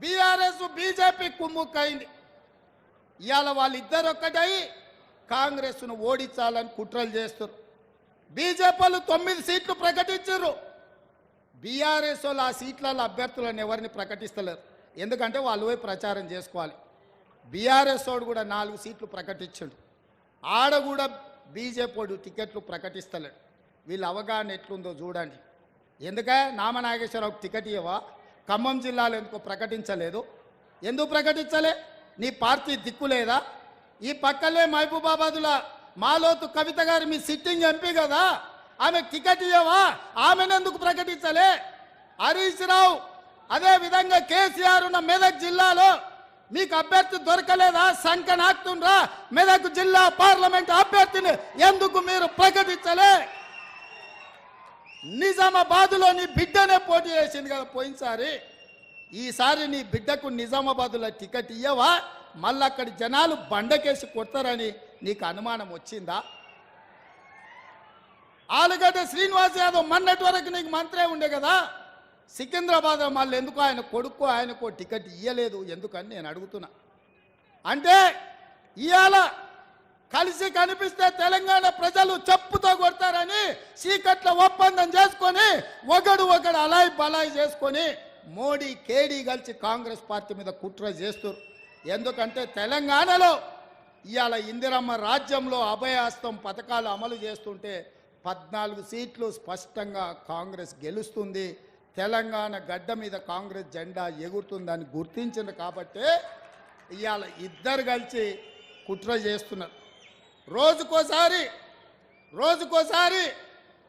BRS BJP కుమ్ముక్కైంది. ఇవాళ వాళ్ళిద్దరు ఒక్కటై కాంగ్రెస్ను ఓడించాలని కుట్రలు చేస్తారు బీజేపీలు తొమ్మిది సీట్లు ప్రకటించరు బీఆర్ఎస్ వాళ్ళు ఆ సీట్లలో అభ్యర్థులను ఎవరిని ప్రకటిస్తలేరు. ఎందుకంటే వాళ్ళు పోయి ప్రచారం చేసుకోవాలి. బీఆర్ఎస్ వాడు కూడా నాలుగు సీట్లు ప్రకటించడు. ఆడ కూడా బీజేపీ వాడు టికెట్లు ప్రకటిస్తలేడు. వీళ్ళ అవగాహన ఎట్లుందో చూడండి. ఎందుకే? నామనాగేశ్వరరావుకి టికెట్ ఇవ్వవా? ఖమ్మం జిల్లాలో ఎందుకో ప్రకటించలేదు? ఎందుకు ప్రకటించలే? నీ పార్టీ దిక్కులేదా ఈ పక్కలే మహబూబాబాదుల మాలోతు కవిత గారు మీ సిట్టింగ్ ఎంపీ కదా? ఆమె టికెట్ ఇవ్వవా ఆమెనెందుకు ప్రకటించలే? హరీష్ రావు అదే విధంగా కేసీఆర్ ఉన్న మెదక్ జిల్లాలో మీకు అభ్యర్థి దొరకలేదా? సంఖ్య నాకుతుండ్రా మెదక్ జిల్లా పార్లమెంట్ అభ్యర్థిని ఎందుకు మీరు ప్రకటించలే? నిజామాబాద్లో నీ బిడ్డనే పోటీ చేసింది కదా పోయినసారి. ఈసారి నీ బిడ్డకు నిజామాబాద్లో టికెట్ ఇయ్యవా? మళ్ళీ అక్కడి జనాలు బండకేసి కొడతారని నీకు అనుమానం వచ్చిందా? ఆలుగడ్డ శ్రీనివాస్ యాదవ్ మొన్నటి వరకు నీకు మంత్రే ఉండే కదా. సికింద్రాబాద్ మళ్ళీ ఎందుకు ఆయన కొడుకు ఆయనకు టికెట్ ఇయ్యలేదు? ఎందుకని నేను అడుగుతున్నా. అంటే ఇవాళ కలిసి కనిపిస్తే తెలంగాణ ప్రజలు చెప్పుతో చీకట్ల ఒప్పందం చేసుకొని ఒకడు ఒకడు అలాయి బలాయి చేసుకొని మోడీ కేడీ కలిసి కాంగ్రెస్ పార్టీ మీద కుట్ర చేస్తారు. ఎందుకంటే తెలంగాణలో ఇవాళ ఇందిరమ్మ రాజ్యంలో అభయాస్తం పథకాలు అమలు చేస్తుంటే పద్నాలుగు సీట్లు స్పష్టంగా కాంగ్రెస్ గెలుస్తుంది. తెలంగాణ గడ్డ మీద కాంగ్రెస్ జెండా ఎగురుతుందని గుర్తించింది కాబట్టే ఇవాళ ఇద్దరు కలిసి కుట్ర చేస్తున్నారు. రోజుకోసారి రోజుకోసారి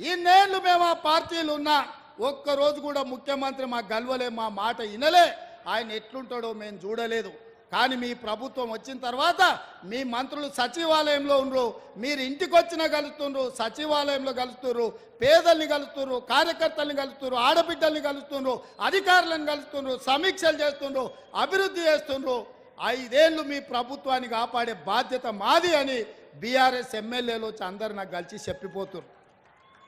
ఇన్నేళ్ళు మేము ఆ పార్టీలు ఉన్నా ఒక్క రోజు కూడా ముఖ్యమంత్రి మా గల్వలే మా మాట వినలే ఆయన ఎట్లుంటాడో మేము చూడలేదు. కానీ మీ ప్రభుత్వం వచ్చిన తర్వాత మీ మంత్రులు సచివాలయంలో ఉండరు మీరు ఇంటికి వచ్చిన కలుస్తుండ్రు సచివాలయంలో కలుస్తున్నారు పేదల్ని కలుస్తున్నారు కార్యకర్తల్ని కలుస్తున్నారు ఆడబిడ్డల్ని కలుస్తుండ్రు అధికారులను కలుస్తుండ్రు సమీక్షలు చేస్తుండ్రు అభివృద్ధి చేస్తుండ్రు. ఐదేళ్ళు మీ ప్రభుత్వాన్ని కాపాడే బాధ్యత మాది అని బీఆర్ఎస్ ఎమ్మెల్యేలు వచ్చి అందరు నాకు కలిసి చెప్పిపోతున్నారు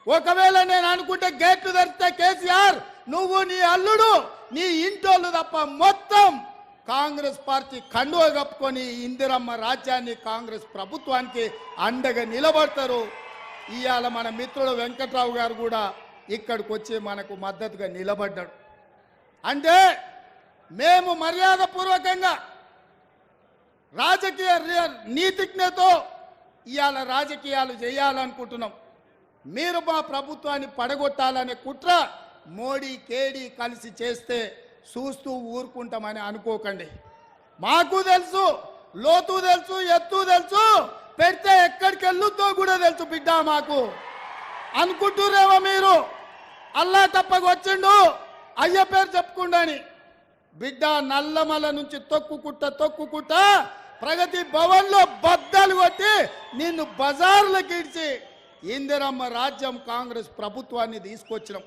ఒకవేళ నేను అనుకుంటే గేట్లు తెరిస్తే కేసీఆర్ నువ్వు నీ అల్లుడు నీ ఇంటోళ్ళు తప్ప మొత్తం కాంగ్రెస్ పార్టీ కండువ కప్పుకొని ఇందిరమ్మ రాజ్యాన్ని కాంగ్రెస్ ప్రభుత్వానికి అండగా నిలబడతారు. ఇవాళ మన మిత్రుడు వెంకట్రావు గారు కూడా ఇక్కడికి వచ్చి మనకు మద్దతుగా నిలబడ్డాడు. అంటే మేము మర్యాదపూర్వకంగా రాజకీయ నీతిజ్ఞతో ఇవాళ రాజకీయాలు చేయాలనుకుంటున్నాం. మీరు మా ప్రభుత్వాన్ని పడగొట్టాలనే కుట్ర మోడీ కేడీ కలిసి చేస్తే చూస్తూ ఊరుకుంటామని అనుకోకండి. మాకు తెలుసు లోతు తెలుసు ఎత్తు తెలుసు పెడితే ఎక్కడికి వెళ్ళుద్దో కూడా తెలుసు బిడ్డ మాకు. అనుకుంటురేమో మీరు? అల్లా తప్పకొచ్చిండు అయ్య పేరు చెప్పుకుండని. బిడ్డ నల్లమల నుంచి తొక్కుకుట్ట తొక్కుకుట్ట ప్రగతి భవన్లో బద్దలు కొట్టి నిన్ను బజార్లకు ఇడిచి ఇందిరమ్మ రాజ్యం కాంగ్రెస్ ప్రభుత్వాన్ని తీసుకొచ్చినాం.